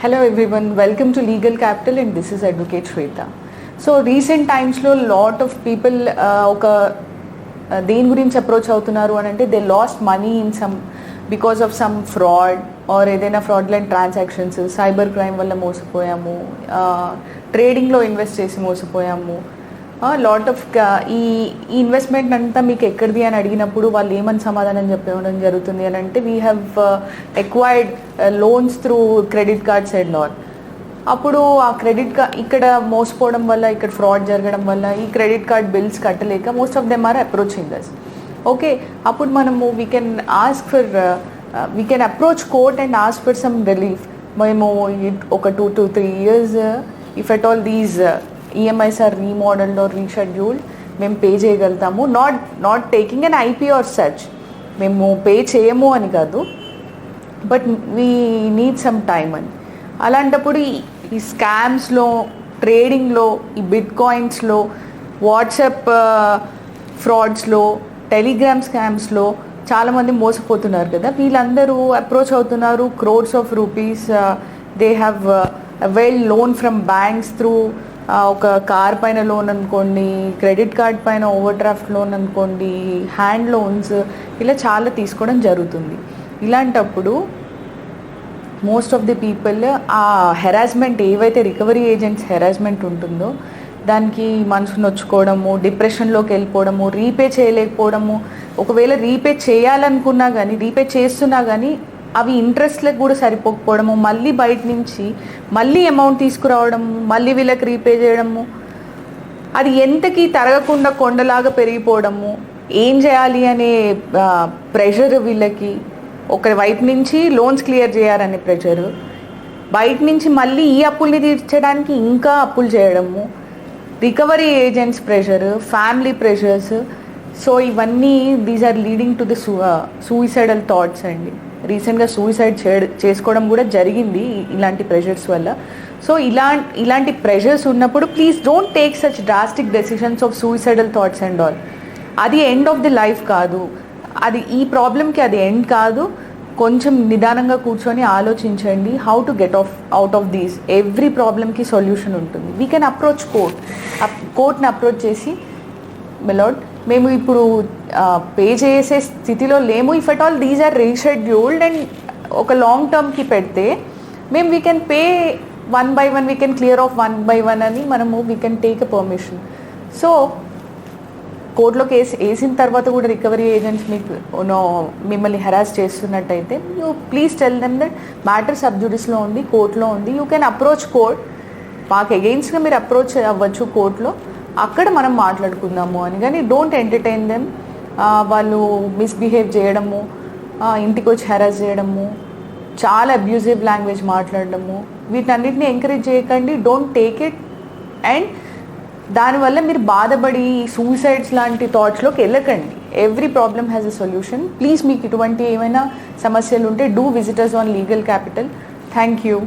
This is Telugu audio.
Hello everyone welcome to legal capital and this is advocate Shweta so recent టైమ్స్లో లాట్ ఆఫ్ పీపుల్ ఒక దేని గురించి అప్రోచ్ అవుతున్నారు అని అంటే they lost money in some because of some fraud or ఏదైనా ఫ్రాడ్లెంట్ ట్రాన్సాక్షన్స్ సైబర్ క్రైమ్ వల్ల మోసపోయాము ట్రేడింగ్లో ఇన్వెస్ట్ చేసి మోసపోయాము లాట్ ఆఫ్ ఈ ఈ ఇన్వెస్ట్మెంట్ అంతా మీకు ఎక్కడిది అని అడిగినప్పుడు వాళ్ళు ఏమని సమాధానం చెప్పడం జరుగుతుంది అని అంటే we have acquired loans through credit cards and all అప్పుడు ఆ క్రెడిట్ కార్డ్ ఇక్కడ మోసపోవడం వల్ల ఇక్కడ ఫ్రాడ్ జరగడం వల్ల ఈ క్రెడిట్ కార్డ్ బిల్స్ కట్టలేక most of them are approaching us okay అప్పుడు మనము we can ask for we can approach court and ask for some relief మేము ఒక two to three years if at all these EMIs are remodelled or rescheduled మేము పే చేయగలుగుతాము. Not not taking an IP or such మేము పే చేయము అని కాదు. But we need some time అని. అలాంటప్పుడు ఈ- ఈ స్కామ్స్లో ట్రేడింగ్లో ఈ బిట్ కాయిన్స్లో వాట్సాప్ ఫ్రాడ్స్లో టెలిగ్రామ్ స్కామ్స్లో చాలామంది మోసపోతున్నారు కదా. వీళ్ళందరూ అప్రోచ్ అవుతున్నారు. Crores of rupees they have well loan from banks through ఒక కార్ పైన లోన్ అనుకోండి క్రెడిట్ కార్డ్ పైన ఓవర్ డ్రాఫ్ట్ లోన్ అనుకోండి హ్యాండ్ లోన్స్ ఇలా చాలా తీసుకోవడం జరుగుతుంది. ఇలాంటప్పుడు మోస్ట్ ఆఫ్ ది పీపుల్ ఆ హెరాస్మెంట్ ఏవైతే రికవరీ ఏజెంట్స్ హెరాస్మెంట్ ఉంటుందో దానికి మనసు నొచ్చుకోవడము డిప్రెషన్లోకి వెళ్ళిపోవడము రీపే చేయలేకపోవడము ఒకవేళ రీపే చేయాలనుకున్నా కానీ రీపే చేస్తున్నా కానీ అవి ఇంట్రెస్ట్లకు కూడా సరిపోకపోవడము మళ్ళీ బయట నుంచి మళ్ళీ అమౌంట్ తీసుకురావడము మళ్ళీ వీళ్ళకి రీపే చేయడము అది ఎంతకి తరగకుండా కొండలాగా పెరిగిపోవడము ఏం చేయాలి అనే ప్రెషర్ వీళ్ళకి ఒక వైపు నుంచి లోన్స్ క్లియర్ చేయాలనే ప్రెషర్ బయట నుంచి మళ్ళీ ఈ అప్పుల్ని తీర్చడానికి ఇంకా అప్పులు చేయడము recovery agents pressure family pressures so ఇవన్నీ these are leading to the suicidal thoughts అండి. రీసెంట్గా సూయిసైడ్ చే చేసుకోవడం కూడా జరిగింది ఇలాంటి ప్రెషర్స్ వల్ల. సో ఇలా ఇలాంటి ప్రెషర్స్ ఉన్నప్పుడు please don't take such drastic decisions of suicidal thoughts and all. అది ఎండ్ ఆఫ్ ది లైఫ్ కాదు. అది ఈ ప్రాబ్లమ్కి అది ఎండ్ కాదు. కొంచెం నిదానంగా కూర్చొని ఆలోచించండి. How to get off out of these. Every ప్రాబ్లమ్కి solution ఉంటుంది. We can approach court. కోర్ట్ని approach చేసి మెలాడ్ మేము ఇప్పుడు పే చేసే స్థితిలో లేము. If at all these are rescheduled and ఒక లాంగ్ టర్మ్కి పెడితే మేము we can pay one by one we can clear off one by one అని మనము we can take a permission so కోర్టులో కేసు వేసిన తర్వాత కూడా రికవరీ ఏజెంట్స్ మీకు నో మిమ్మల్ని harass చేస్తున్నట్టయితే you please tell them that matter సబ్జుడిస్లో ఉంది కోర్టులో ఉంది. యూ కెన్ అప్రోచ్ కోర్ట్ మాకు అగెయిన్స్ట్గా మీరు అప్రోచ్ అవ్వచ్చు కోర్టులో అక్కడ మనం మాట్లాడుకుందాము అని. కానీ డోంట్ ఎంటర్టైన్ దెమ్ వాళ్ళు మిస్బిహేవ్ చేయడము ఇంటికి వచ్చి హెరాస్ చేయడము చాలా అబ్యూజివ్ లాంగ్వేజ్ మాట్లాడడము వీటన్నిటిని ఎంకరేజ్ చేయకండి డోంట్ టేక్ ఇట్ అండ్ దానివల్ల మీరు బాధపడి సూసైడ్స్ లాంటి థాట్స్లోకి వెళ్ళకండి. Every problem has a solution please మీకు ఇటువంటి ఏమైనా సమస్యలు ఉంటే do visitors on legal capital thank you